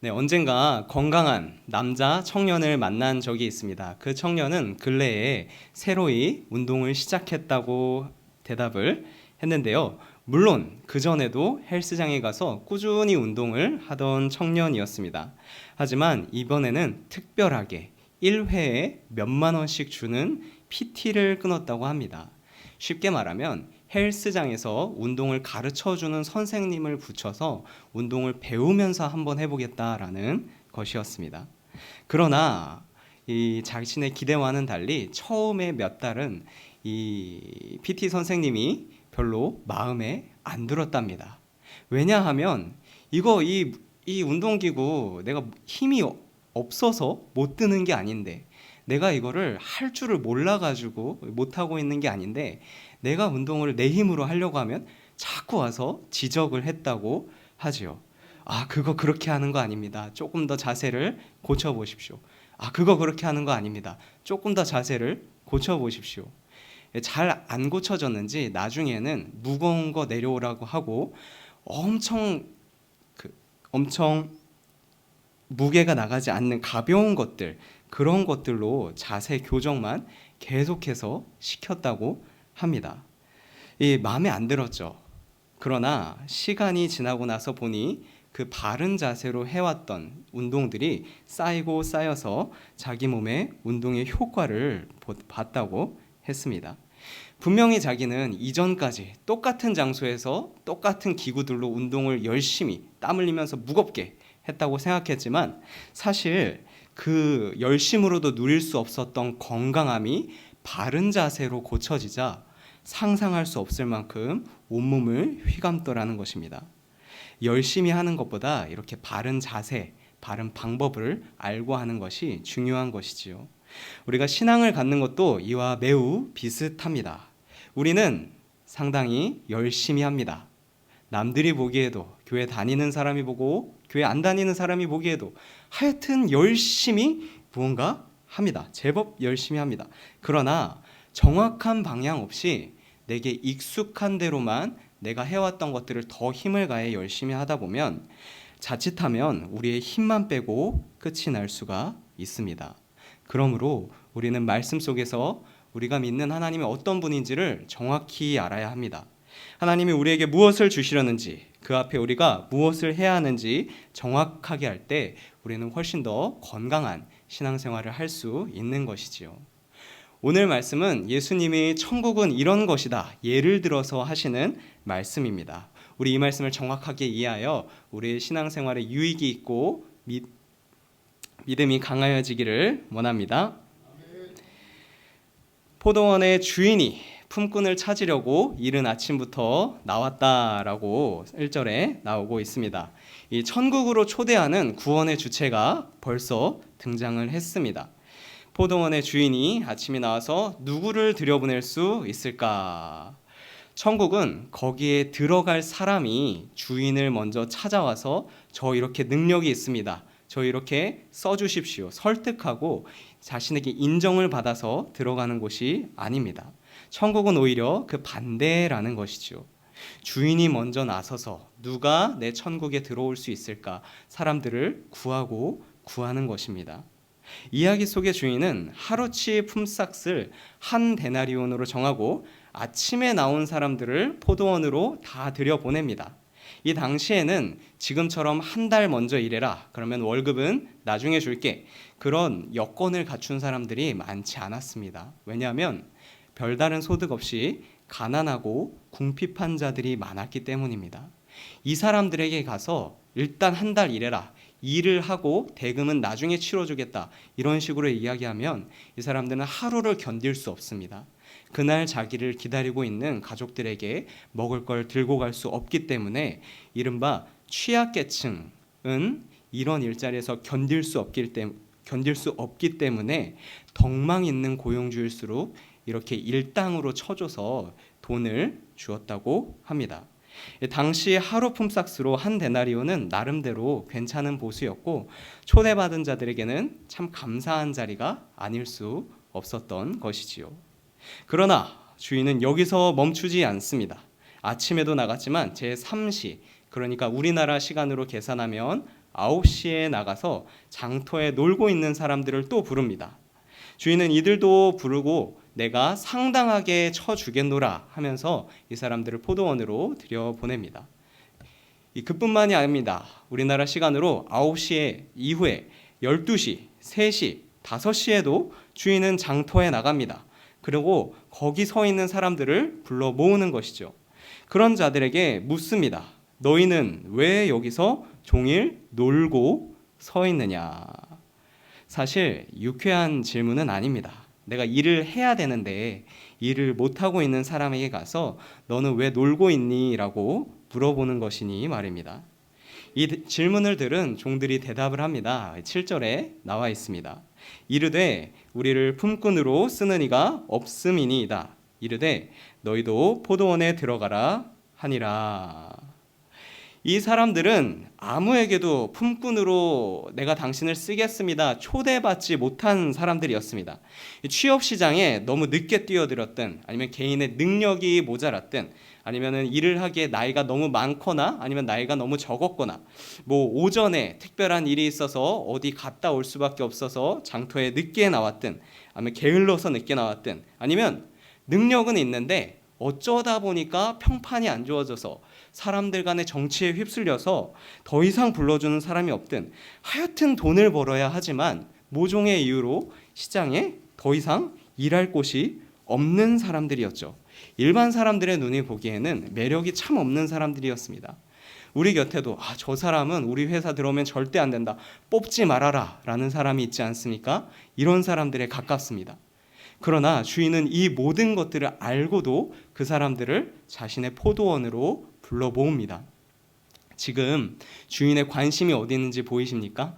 네, 언젠가 건강한 남자 청년을 만난 적이 있습니다. 그 청년은 근래에 새로이 운동을 시작했다고 대답을 했는데요. 물론 그 전에도 헬스장에 가서 꾸준히 운동을 하던 청년이었습니다. 하지만 이번에는 특별하게 1회에 몇만 원씩 주는 PT를 끊었다고 합니다. 쉽게 말하면 헬스장에서 운동을 가르쳐 주는 선생님을 붙여서 운동을 배우면서 한번 해보겠다라는 것이었습니다. 그러나 이 자신의 기대와는 달리 처음에 몇 달은 이 PT 선생님이 별로 마음에 안 들었답니다. 왜냐하면 이거 이, 이 운동기구 내가 힘이 없어서 못 드는 게 아닌데 내가 이거를 할 줄을 몰라가지고 못하고 있는 게 아닌데 내가 운동을 내 힘으로 하려고 하면 자꾸 와서 지적을 했다고 하지요. 아, 그거 그렇게 하는 거 아닙니다. 조금 더 자세를 고쳐 보십시오. 아, 그거 그렇게 하는 거 아닙니다. 조금 더 자세를 고쳐 보십시오. 잘 안 고쳐졌는지 나중에는 무거운 거 내려오라고 하고 엄청 그 엄청 무게가 나가지 않는 가벼운 것들 그런 것들로 자세 교정만 계속해서 시켰다고 합니다. 이 마음에 안 들었죠. 그러나 시간이 지나고 나서 보니 그 바른 자세로 해왔던 운동들이 쌓이고 쌓여서 자기 몸에 운동의 효과를 보- 봤다고 했습니다. 분명히 자기는 이전까지 똑같은 장소에서 똑같은 기구들로 운동을 열심히 땀 흘리면서 무겁게 했다고 생각했지만 사실 그 열심으로도 누릴 수 없었던 건강함이 바른 자세로 고쳐지자 상상할 수 없을 만큼 온몸을 휘감더라는 것입니다. 열심히 하는 것보다 이렇게 바른 자세, 바른 방법을 알고 하는 것이 중요한 것이지요. 우리가 신앙을 갖는 것도 이와 매우 비슷합니다. 우리는 상당히 열심히 합니다. 남들이 보기에도 교회 다니는 사람이 보고 교회 안 다니는 사람이 보기에도 하여튼 열심히 무언가 합니다. 제법 열심히 합니다. 그러나 정확한 방향 없이 내게 익숙한 대로만 내가 해왔던 것들을 더 힘을 가해 열심히 하다 보면 자칫하면 우리의 힘만 빼고 끝이 날 수가 있습니다. 그러므로 우리는 말씀 속에서 우리가 믿는 하나님이 어떤 분인지를 정확히 알아야 합니다. 하나님이 우리에게 무엇을 주시려는지 그 앞에 우리가 무엇을 해야 하는지 정확하게 할 때 우리는 훨씬 더 건강한 신앙생활을 할 수 있는 것이지요. 오늘 말씀은 예수님이 천국은 이런 것이다. 예를 들어서 하시는 말씀입니다. 우리 이 말씀을 정확하게 이해하여 우리의 신앙생활에 유익이 있고 믿, 믿음이 강하여지기를 원합니다. 포도원의 주인이 품꾼을 찾으려고 이른 아침부터 나왔다라고 1절에 나오고 있습니다. 이 천국으로 초대하는 구원의 주체가 벌써 등장을 했습니다. 포도원의 주인이 아침에 나와서 누구를 들여보낼 수 있을까? 천국은 거기에 들어갈 사람이 주인을 먼저 찾아와서 저 이렇게 능력이 있습니다. 저 이렇게 써주십시오. 설득하고 자신에게 인정을 받아서 들어가는 곳이 아닙니다. 천국은 오히려 그 반대라는 것이죠. 주인이 먼저 나서서 누가 내 천국에 들어올 수 있을까 사람들을 구하고 구하는 것입니다. 이야기 속의 주인은 하루치 품삯을 한 데나리온으로 정하고 아침에 나온 사람들을 포도원으로 다 들여보냅니다. 이 당시에는 지금처럼 한 달 먼저 일해라. 그러면 월급은 나중에 줄게. 그런 여건을 갖춘 사람들이 많지 않았습니다. 왜냐하면 별다른 소득 없이 가난하고 궁핍한 자들이 많았기 때문입니다. 이 사람들에게 가서 일단 한 달 일해라. 일을 하고 대금은 나중에 치러주겠다. 이런 식으로 이야기하면 이 사람들은 하루를 견딜 수 없습니다. 그날 자기를 기다리고 있는 가족들에게 먹을 걸 들고 갈 수 없기 때문에 이른바 취약계층은 이런 일자리에서 견딜 수 없기 때문에 견딜 수 없기 때문에 덕망 있는 고용주일수록 이렇게 일당으로 쳐줘서 돈을 주었다고 합니다. 당시 하루 품삯으로 한 데나리온은 나름대로 괜찮은 보수였고 초대받은 자들에게는 참 감사한 자리가 아닐 수 없었던 것이지요. 그러나 주인은 여기서 멈추지 않습니다. 아침에도 나갔지만 제 3시 그러니까 우리나라 시간으로 계산하면 9시에 나가서 장터에 놀고 있는 사람들을 또 부릅니다. 주인은 이들도 부르고 내가 상당하게 쳐주겠노라 하면서 이 사람들을 포도원으로 들여보냅니다. 이 그뿐만이 아닙니다. 우리나라 시간으로 9시에 이후에 12시, 3시, 5시에도 주인은 장터에 나갑니다. 그리고 거기 서 있는 사람들을 불러 모으는 것이죠. 그런 자들에게 묻습니다. 너희는 왜 여기서 종일 놀고 서 있느냐? 사실 유쾌한 질문은 아닙니다. 내가 일을 해야 되는데 일을 못 하고 있는 사람에게 가서 너는 왜 놀고 있니?라고 물어보는 것이니 말입니다. 이 질문을 들은 종들이 대답을 합니다. 7절에 나와 있습니다. 이르되 우리를 품꾼으로 쓰는 이가 없음이니이다. 이르되 너희도 포도원에 들어가라 하니라. 이 사람들은 아무에게도 품꾼으로 내가 당신을 쓰겠습니다. 초대받지 못한 사람들이었습니다. 취업 시장에 너무 늦게 뛰어들었든 아니면 개인의 능력이 모자랐든 아니면은 일을 하기에 나이가 너무 많거나 아니면 나이가 너무 적었거나 뭐 오전에 특별한 일이 있어서 어디 갔다 올 수밖에 없어서 장터에 늦게 나왔든 아니면 게을러서 늦게 나왔든 아니면 능력은 있는데 어쩌다 보니까 평판이 안 좋아져서 사람들 간의 정치에 휩쓸려서 더 이상 불러주는 사람이 없든 하여튼 돈을 벌어야 하지만 모종의 이유로 시장에 더 이상 일할 곳이 없는 사람들이었죠. 일반 사람들의 눈이 보기에는 매력이 참 없는 사람들이었습니다. 우리 곁에도 아, 저 사람은 우리 회사 들어오면 절대 안 된다. 뽑지 말아라. 라는 사람이 있지 않습니까? 이런 사람들에 가깝습니다. 그러나 주인은 이 모든 것들을 알고도 그 사람들을 자신의 포도원으로 불러 모읍니다. 지금 주인의 관심이 어디 있는지 보이십니까?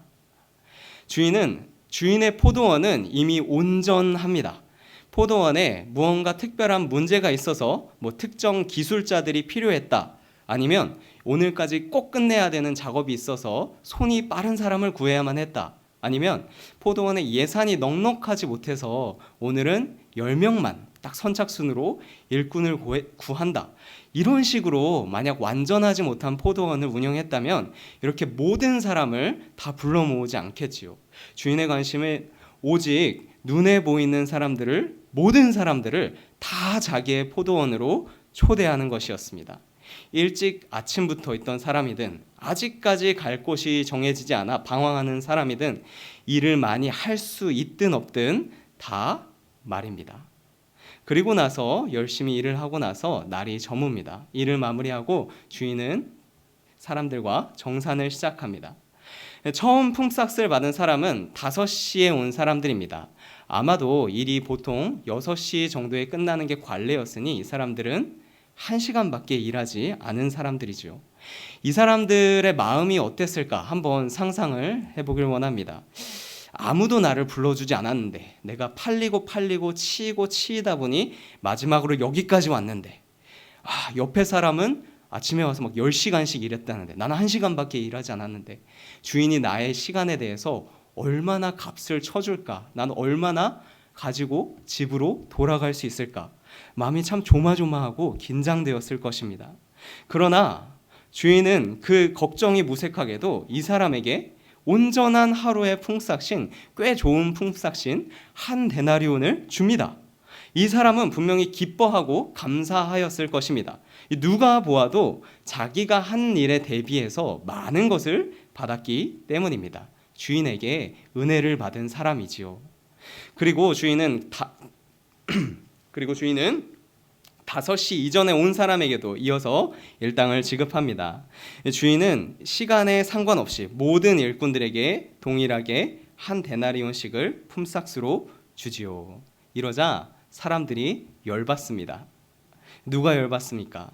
주인은 주인의 포도원은 이미 온전합니다. 포도원에 무언가 특별한 문제가 있어서 뭐 특정 기술자들이 필요했다. 아니면 오늘까지 꼭 끝내야 되는 작업이 있어서 손이 빠른 사람을 구해야만 했다. 아니면 포도원에 예산이 넉넉하지 못해서 오늘은 10명만 딱 선착순으로 일꾼을 구한다. 이런 식으로 만약 완전하지 못한 포도원을 운영했다면 이렇게 모든 사람을 다 불러 모으지 않겠지요. 주인의 관심은 오직 눈에 보이는 사람들을 모든 사람들을 다 자기의 포도원으로 초대하는 것이었습니다. 일찍 아침부터 있던 사람이든 아직까지 갈 곳이 정해지지 않아 방황하는 사람이든 일을 많이 할 수 있든 없든 다 말입니다. 그리고 나서 열심히 일을 하고 나서 날이 저뭅니다. 일을 마무리하고 주인은 사람들과 정산을 시작합니다. 처음 품삯을 받은 사람은 5시에 온 사람들입니다. 아마도 일이 보통 6시 정도에 끝나는 게 관례였으니 이 사람들은 1시간밖에 일하지 않은 사람들이죠. 이 사람들의 마음이 어땠을까 한번 상상을 해보길 원합니다. 아무도 나를 불러주지 않았는데 내가 팔리고 팔리고 치이고 치이다 보니 마지막으로 여기까지 왔는데 아, 옆에 사람은 아침에 와서 막 10시간씩 일했다는데 나는 1시간밖에 일하지 않았는데 주인이 나의 시간에 대해서 얼마나 값을 쳐줄까? 나는 얼마나 가지고 집으로 돌아갈 수 있을까? 마음이 참 조마조마하고 긴장되었을 것입니다. 그러나 주인은 그 걱정이 무색하게도 이 사람에게 온전한 하루의 풍싹신, 꽤 좋은 풍싹신 한 데나리온을 줍니다. 이 사람은 분명히 기뻐하고 감사하였을 것입니다. 누가 보아도 자기가 한 일에 대비해서 많은 것을 받았기 때문입니다. 주인에게 은혜를 받은 사람이지요. 그리고 주인은 다 그리고 주인은 5시 이전에 온 사람에게도 이어서 일당을 지급합니다. 주인은 시간에 상관없이 모든 일꾼들에게 동일하게 한 데나리온씩을 품삯으로 주지요. 이러자 사람들이 열받습니다. 누가 열받습니까?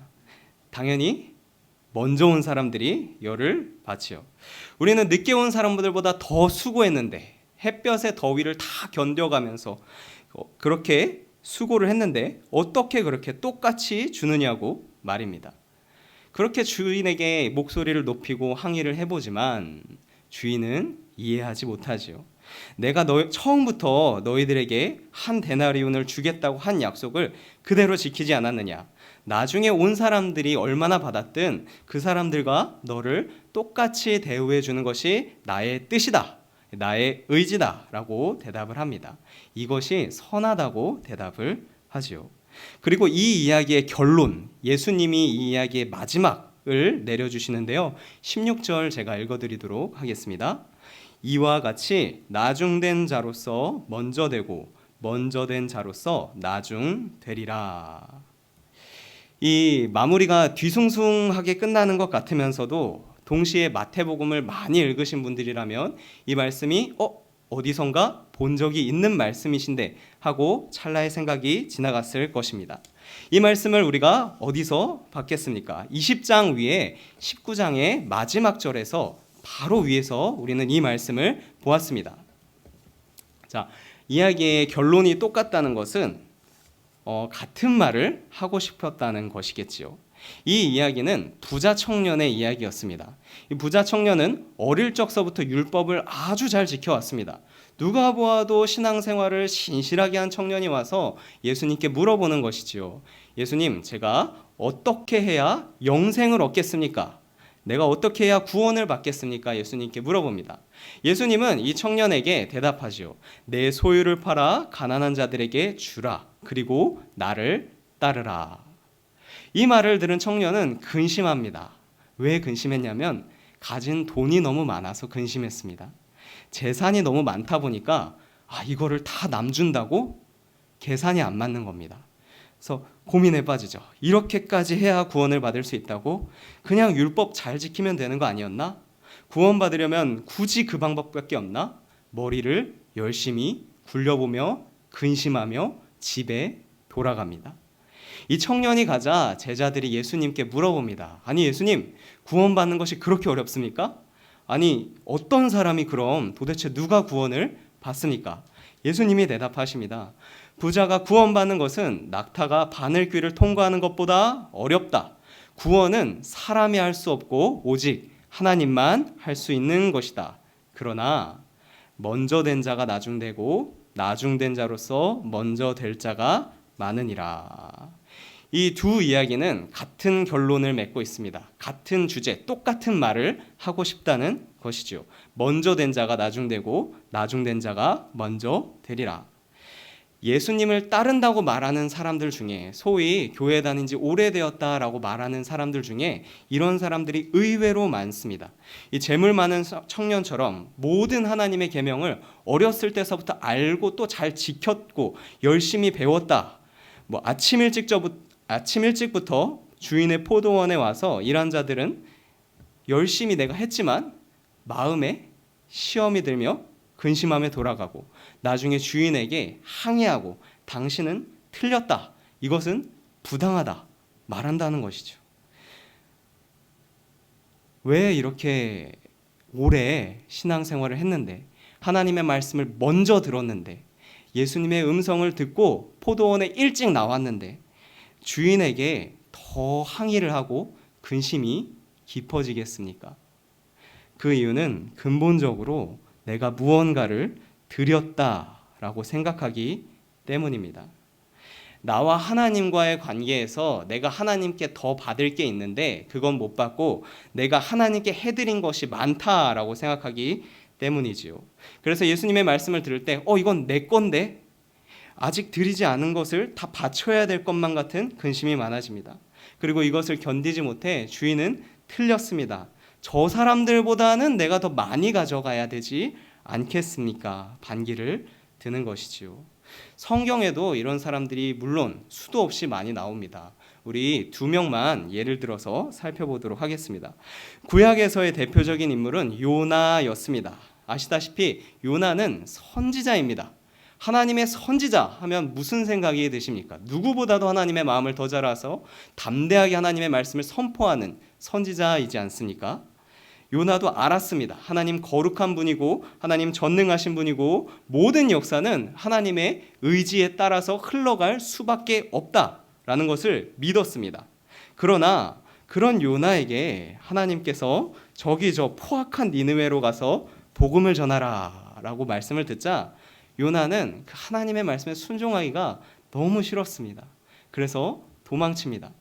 당연히 먼저 온 사람들이 열을 받지요. 우리는 늦게 온 사람들보다 더 수고했는데 햇볕의 더위를 다 견뎌가면서 그렇게 수고를 했는데 어떻게 그렇게 똑같이 주느냐고 말입니다. 그렇게 주인에게 목소리를 높이고 항의를 해보지만 주인은 이해하지 못하지요. 내가 너 처음부터 너희들에게 한 데나리온을 주겠다고 한 약속을 그대로 지키지 않았느냐? 나중에 온 사람들이 얼마나 받았든 그 사람들과 너를 똑같이 대우해 주는 것이 나의 뜻이다. 나의 의지다라고 대답을 합니다. 이것이 선하다고 대답을 하지요. 그리고 이 이야기의 결론, 예수님이 이 이야기의 마지막을 내려주시는데요. 16절 제가 읽어드리도록 하겠습니다. 이와 같이 나중된 자로서 먼저 되고 먼저 된 자로서 나중 되리라. 이 마무리가 뒤숭숭하게 끝나는 것 같으면서도 동시에 마태복음을 많이 읽으신 분들이라면 이 말씀이 어 어디선가 본 적이 있는 말씀이신데 하고 찰나의 생각이 지나갔을 것입니다. 이 말씀을 우리가 어디서 받겠습니까? 20장 위에 19장의 마지막 절에서 바로 위에서 우리는 이 말씀을 보았습니다. 자, 이야기의 결론이 똑같다는 것은 어, 같은 말을 하고 싶었다는 것이겠지요. 이 이야기는 부자 청년의 이야기였습니다. 이 부자 청년은 어릴 적서부터 율법을 아주 잘 지켜왔습니다. 누가 보아도 신앙생활을 신실하게 한 청년이 와서 예수님께 물어보는 것이지요. 예수님, 제가 어떻게 해야 영생을 얻겠습니까? 내가 어떻게 해야 구원을 받겠습니까? 예수님께 물어봅니다. 예수님은 이 청년에게 대답하지요. 내 소유를 팔아 가난한 자들에게 주라. 그리고 나를 따르라. 이 말을 들은 청년은 근심합니다. 왜 근심했냐면 가진 돈이 너무 많아서 근심했습니다. 재산이 너무 많다 보니까 아 이거를 다 남준다고 계산이 안 맞는 겁니다. 그래서 고민에 빠지죠. 이렇게까지 해야 구원을 받을 수 있다고 그냥 율법 잘 지키면 되는 거 아니었나? 구원 받으려면 굳이 그 방법밖에 없나? 머리를 열심히 굴려보며 근심하며 집에 돌아갑니다. 이 청년이 가자 제자들이 예수님께 물어봅니다. 아니 예수님 구원받는 것이 그렇게 어렵습니까? 아니 어떤 사람이 그럼 도대체 누가 구원을 받습니까? 예수님이 대답하십니다. 부자가 구원받는 것은 낙타가 바늘귀를 통과하는 것보다 어렵다. 구원은 사람이 할 수 없고 오직 하나님만 할 수 있는 것이다. 그러나 먼저 된 자가 나중되고 나중된 자로서 먼저 될 자가 많으니라. 이 두 이야기는 같은 결론을 맺고 있습니다. 같은 주제, 똑같은 말을 하고 싶다는 것이죠. 먼저 된 자가 나중되고 나중된 자가 먼저 되리라. 예수님을 따른다고 말하는 사람들 중에 소위 교회 다닌 지 오래되었다라고 말하는 사람들 중에 이런 사람들이 의외로 많습니다. 이 재물 많은 청년처럼 모든 하나님의 계명을 어렸을 때서부터 알고 또 잘 지켰고 열심히 배웠다. 뭐 아침 일찍부터 아침 일찍부터 주인의 포도원에 와서 일한 자들은 열심히 내가 했지만 마음에 시험이 들며 근심함에 돌아가고 나중에 주인에게 항의하고 당신은 틀렸다. 이것은 부당하다. 말한다는 것이죠. 왜 이렇게 오래 신앙생활을 했는데 하나님의 말씀을 먼저 들었는데 예수님의 음성을 듣고 포도원에 일찍 나왔는데 주인에게 더 항의를 하고 근심이 깊어지겠습니까? 그 이유는 근본적으로 내가 무언가를 드렸다라고 생각하기 때문입니다. 나와 하나님과의 관계에서 내가 하나님께 더 받을 게 있는데 그건 못 받고 내가 하나님께 해드린 것이 많다라고 생각하기 때문이지요. 그래서 예수님의 말씀을 들을 때, 어, 이건 내 건데? 아직 드리지 않은 것을 다 바쳐야 될 것만 같은 근심이 많아집니다. 그리고 이것을 견디지 못해 주인은 틀렸습니다. 저 사람들보다는 내가 더 많이 가져가야 되지 않겠습니까? 반기를 드는 것이지요. 성경에도 이런 사람들이 물론 수도 없이 많이 나옵니다. 우리 두 명만 예를 들어서 살펴보도록 하겠습니다. 구약에서의 대표적인 인물은 요나였습니다. 아시다시피 요나는 선지자입니다. 하나님의 선지자 하면 무슨 생각이 드십니까? 누구보다도 하나님의 마음을 더 잘 알아서 담대하게 하나님의 말씀을 선포하는 선지자이지 않습니까? 요나도 알았습니다. 하나님 거룩한 분이고 하나님 전능하신 분이고 모든 역사는 하나님의 의지에 따라서 흘러갈 수밖에 없다라는 것을 믿었습니다. 그러나 그런 요나에게 하나님께서 저기 저 포악한 니느웨로 가서 복음을 전하라 가라라고 말씀을 듣자 요나는 그 하나님의 말씀에 순종하기가 너무 싫었습니다. 그래서 도망칩니다.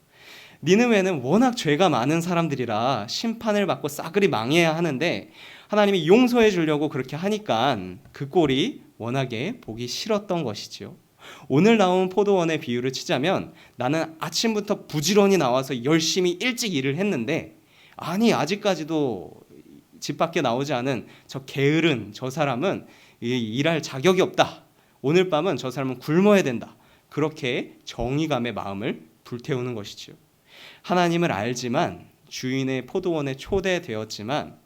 니느웨는 워낙 죄가 많은 사람들이라 심판을 받고 싸그리 망해야 하는데 하나님이 용서해 주려고 그렇게 하니까 그 꼴이 워낙에 보기 싫었던 것이지요. 오늘 나온 포도원의 비유를 치자면 나는 아침부터 부지런히 나와서 열심히 일찍 일을 했는데 아니 아직까지도 집 밖에 나오지 않은 저 게으른 저 사람은 일할 자격이 없다. 오늘 밤은 저 사람은 굶어야 된다. 그렇게 정의감의 마음을 불태우는 것이지요. 하나님을 알지만 주인의 포도원에 초대되었지만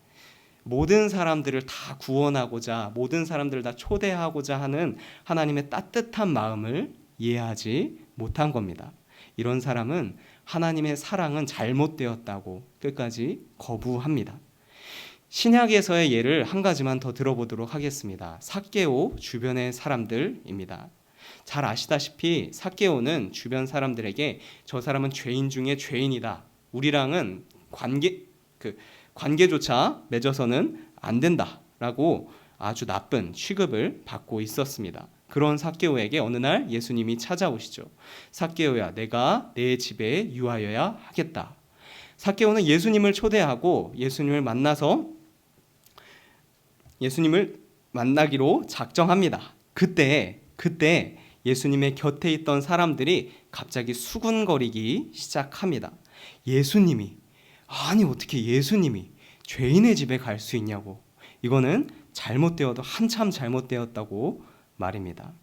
모든 사람들을 다 구원하고자 모든 사람들을 다 초대하고자 하는 하나님의 따뜻한 마음을 이해하지 못한 겁니다. 이런 사람은 하나님의 사랑은 잘못되었다고 끝까지 거부합니다. 신약에서의 예를 한 가지만 더 들어보도록 하겠습니다. 사케오 주변의 사람들입니다. 잘 아시다시피 사케오는 주변 사람들에게 저 사람은 죄인 중에 죄인이다. 우리랑은 관계 그 관계조차 맺어서는 안 된다라고 아주 나쁜 취급을 받고 있었습니다. 그런 사케오에게 어느 날 예수님이 찾아오시죠. 사케오야, 내가 내 집에 유하여야 하겠다. 사케오는 예수님을 초대하고 예수님을 만나서 예수님을 만나기로 작정합니다. 그때 그때 예수님의 곁에 있던 사람들이 갑자기 수군거리기 시작합니다. 예수님이 아니 어떻게 예수님이 죄인의 집에 갈 수 있냐고. 이거는 잘못되어도 한참 잘못되었다고 말입니다.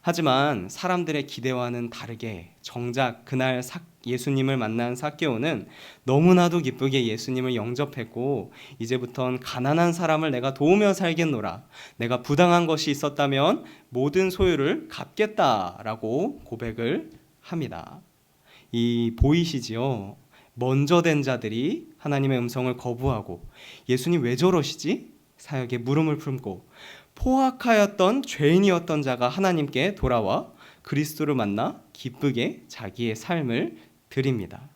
하지만 사람들의 기대와는 다르게 정작 그날 예수님을 만난 사케오는 너무나도 기쁘게 예수님을 영접했고 이제부턴 가난한 사람을 내가 도우며 살겠노라. 내가 부당한 것이 있었다면 모든 소유를 갚겠다라고 고백을 합니다. 이 보이시지요? 먼저 된 자들이 하나님의 음성을 거부하고 예수님 왜 저러시지? 사역에 물음을 품고 포악하였던 죄인이었던 자가 하나님께 돌아와 그리스도를 만나 기쁘게 자기의 삶을 드립니다.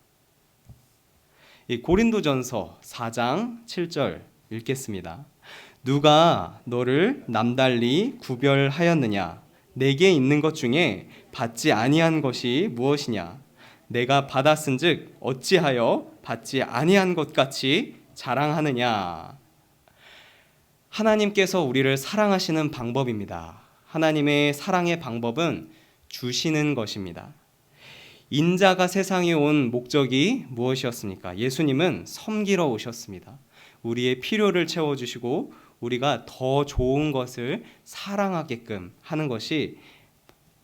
이 고린도전서 4장 7절 읽겠습니다. 누가 너를 남달리 구별하였느냐? 내게 있는 것 중에 받지 아니한 것이 무엇이냐? 내가 받았은즉 어찌하여 받지 아니한 것 같이 자랑하느냐? 하나님께서 우리를 사랑하시는 방법입니다. 하나님의 사랑의 방법은 주시는 것입니다. 인자가 세상에 온 목적이 무엇이었습니까? 예수님은 섬기러 오셨습니다. 우리의 필요를 채워주시고 우리가 더 좋은 것을 사랑하게끔 하는 것이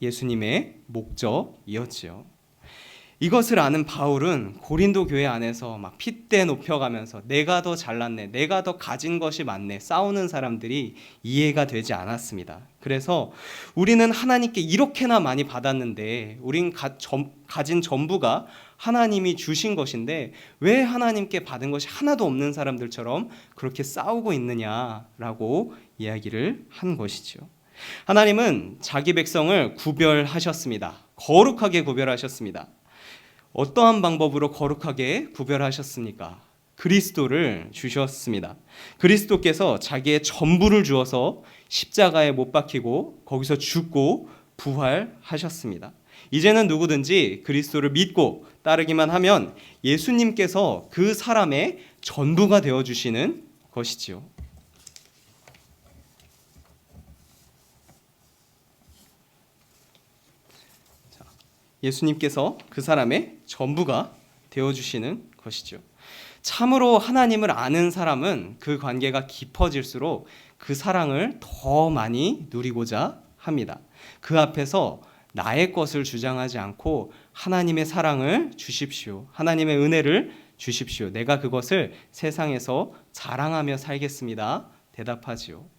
예수님의 목적이었지요. 이것을 아는 바울은 고린도 교회 안에서 막 핏대 높여가면서 내가 더 잘났네, 내가 더 가진 것이 많네 싸우는 사람들이 이해가 되지 않았습니다. 그래서 우리는 하나님께 이렇게나 많이 받았는데 우린 가, 점, 가진 전부가 하나님이 주신 것인데 왜 하나님께 받은 것이 하나도 없는 사람들처럼 그렇게 싸우고 있느냐라고 이야기를 한 것이죠. 하나님은 자기 백성을 구별하셨습니다. 거룩하게 구별하셨습니다. 어떠한 방법으로 거룩하게 구별하셨습니까? 그리스도를 주셨습니다. 그리스도께서 자기의 전부를 주어서 십자가에 못 박히고 거기서 죽고 부활하셨습니다. 이제는 누구든지 그리스도를 믿고 따르기만 하면 예수님께서 그 사람의 전부가 되어 주시는 것이지요. 예수님께서 그 사람의 전부가 되어 주시는 것이죠. 참으로 하나님을 아는 사람은 그 관계가 깊어질수록 그 사랑을 더 많이 누리고자 합니다. 그 앞에서 나의 것을 주장하지 않고 하나님의 사랑을 주십시오. 하나님의 은혜를 주십시오. 내가 그것을 세상에서 자랑하며 살겠습니다. 대답하지요.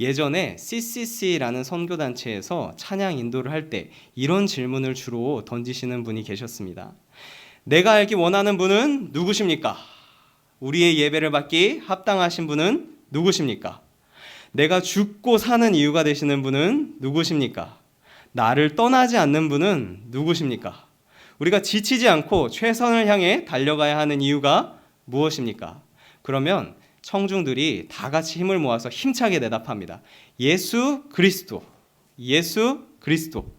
예전에 CCC라는 선교단체에서 찬양 인도를 할 때 이런 질문을 주로 던지시는 분이 계셨습니다. 내가 알기 원하는 분은 누구십니까? 우리의 예배를 받기 합당하신 분은 누구십니까? 내가 죽고 사는 이유가 되시는 분은 누구십니까? 나를 떠나지 않는 분은 누구십니까? 우리가 지치지 않고 최선을 향해 달려가야 하는 이유가 무엇입니까? 그러면 청중들이 다 같이 힘을 모아서 힘차게 대답합니다. 예수 그리스도. 예수 그리스도.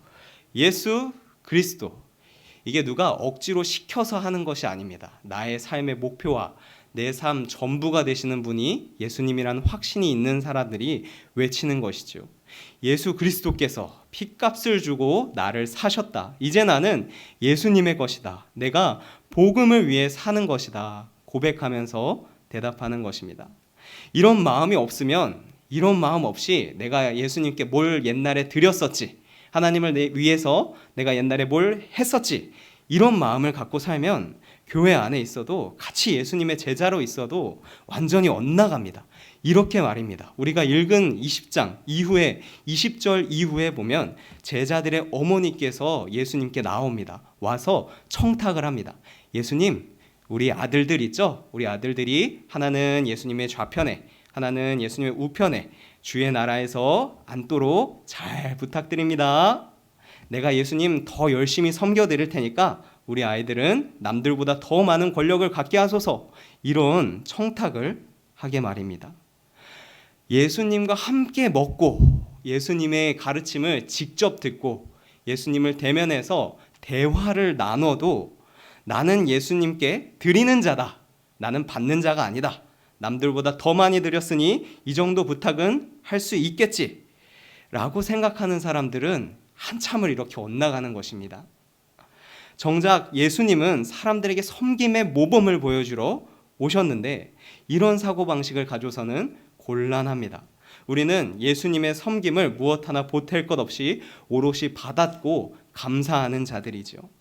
예수 그리스도. 이게 누가 억지로 시켜서 하는 것이 아닙니다. 나의 삶의 목표와 내 삶 전부가 되시는 분이 예수님이라는 확신이 있는 사람들이 외치는 것이죠. 예수 그리스도께서 핏값을 주고 나를 사셨다. 이제 나는 예수님의 것이다. 내가 복음을 위해 사는 것이다. 고백하면서 대답하는 것입니다. 이런 마음이 없으면 이런 마음 없이 내가 예수님께 뭘 옛날에 드렸었지. 하나님을 내 위해서 내가 옛날에 뭘 했었지. 이런 마음을 갖고 살면 교회 안에 있어도 같이 예수님의 제자로 있어도 완전히 엇나갑니다. 이렇게 말입니다. 우리가 읽은 20장 이후에 20절 이후에 보면 제자들의 어머니께서 예수님께 나옵니다. 와서 청탁을 합니다. 예수님, 우리 아들들 있죠? 우리 아들들이 하나는 예수님의 좌편에, 하나는 예수님의 우편에 주의 나라에서 앉도록 잘 부탁드립니다. 내가 예수님 더 열심히 섬겨 드릴 테니까 우리 아이들은 남들보다 더 많은 권력을 갖게 하소서. 이런 청탁을 하게 말입니다. 예수님과 함께 먹고 예수님의 가르침을 직접 듣고 예수님을 대면해서 대화를 나눠도 나는 예수님께 드리는 자다. 나는 받는 자가 아니다. 남들보다 더 많이 드렸으니 이 정도 부탁은 할 수 있겠지. 라고 생각하는 사람들은 한참을 이렇게 엇나가는 것입니다. 정작 예수님은 사람들에게 섬김의 모범을 보여주러 오셨는데 이런 사고방식을 가져서는 곤란합니다. 우리는 예수님의 섬김을 무엇 하나 보탤 것 없이 오롯이 받았고 감사하는 자들이죠.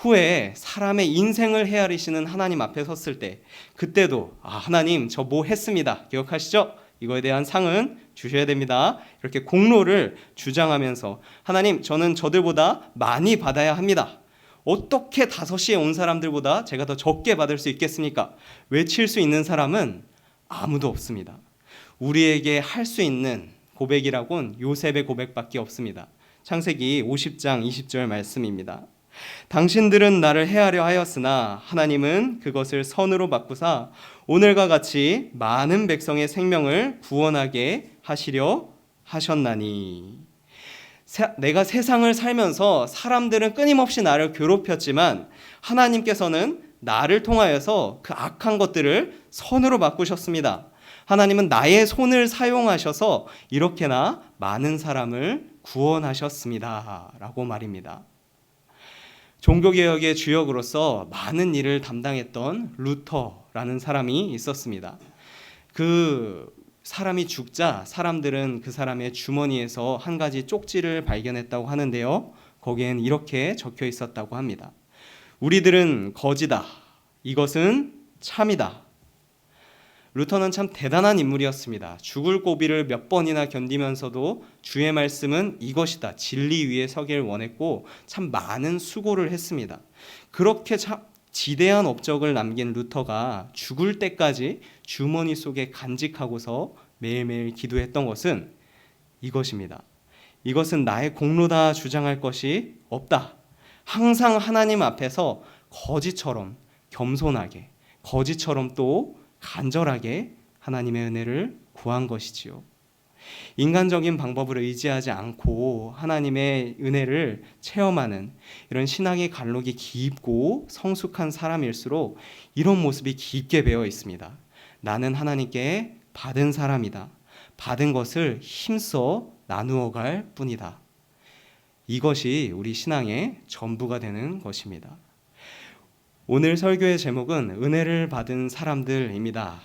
후에 사람의 인생을 헤아리시는 하나님 앞에 섰을 때 그때도 아 하나님 저 뭐 했습니다. 기억하시죠? 이거에 대한 상은 주셔야 됩니다. 이렇게 공로를 주장하면서 하나님 저는 저들보다 많이 받아야 합니다. 어떻게 다섯 시에 온 사람들보다 제가 더 적게 받을 수 있겠습니까? 외칠 수 있는 사람은 아무도 없습니다. 우리에게 할 수 있는 고백이라곤 요셉의 고백밖에 없습니다. 창세기 50장 20절 말씀입니다. 당신들은 나를 해하려 하였으나 하나님은 그것을 선으로 바꾸사 오늘과 같이 많은 백성의 생명을 구원하게 하시려 하셨나니 내가 세상을 살면서 사람들은 끊임없이 나를 괴롭혔지만 하나님께서는 나를 통하여서 그 악한 것들을 선으로 바꾸셨습니다. 하나님은 나의 손을 사용하셔서 이렇게나 많은 사람을 구원하셨습니다. 라고 말입니다. 종교개혁의 주역으로서 많은 일을 담당했던 루터라는 사람이 있었습니다. 그 사람이 죽자 사람들은 그 사람의 주머니에서 한 가지 쪽지를 발견했다고 하는데요. 거기엔 이렇게 적혀 있었다고 합니다. 우리들은 거지다. 이것은 참이다. 루터는 참 대단한 인물이었습니다. 죽을 고비를 몇 번이나 견디면서도 주의 말씀은 이것이다. 진리 위에 서길 원했고 참 많은 수고를 했습니다. 그렇게 참 지대한 업적을 남긴 루터가 죽을 때까지 주머니 속에 간직하고서 매일매일 기도했던 것은 이것입니다. 이것은 나의 공로다 주장할 것이 없다. 항상 하나님 앞에서 거지처럼 겸손하게, 거지처럼 또 간절하게 하나님의 은혜를 구한 것이지요. 인간적인 방법을 의지하지 않고 하나님의 은혜를 체험하는 이런 신앙의 갈록이 깊고 성숙한 사람일수록 이런 모습이 깊게 배어 있습니다. 나는 하나님께 받은 사람이다. 받은 것을 힘써 나누어 갈 뿐이다. 이것이 우리 신앙의 전부가 되는 것입니다. 오늘 설교의 제목은 은혜를 받은 사람들입니다.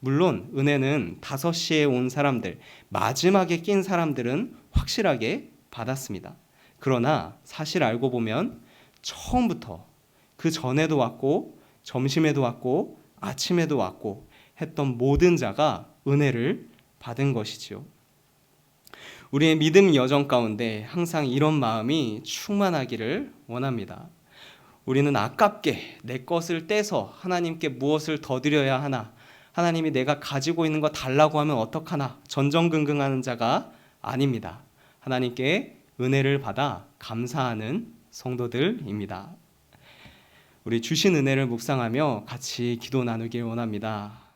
물론 은혜는 5시에 온 사람들, 마지막에 낀 사람들은 확실하게 받았습니다. 그러나 사실 알고 보면 처음부터 그 전에도 왔고 점심에도 왔고 아침에도 왔고 했던 모든 자가 은혜를 받은 것이지요. 우리의 믿음 여정 가운데 항상 이런 마음이 충만하기를 원합니다. 우리는 아깝게 내 것을 떼서 하나님께 무엇을 더 드려야 하나 하나님이 내가 가지고 있는 거 달라고 하면 어떡하나 전전긍긍하는 자가 아닙니다. 하나님께 은혜를 받아 감사하는 성도들입니다. 우리 주신 은혜를 묵상하며 같이 기도 나누길 원합니다.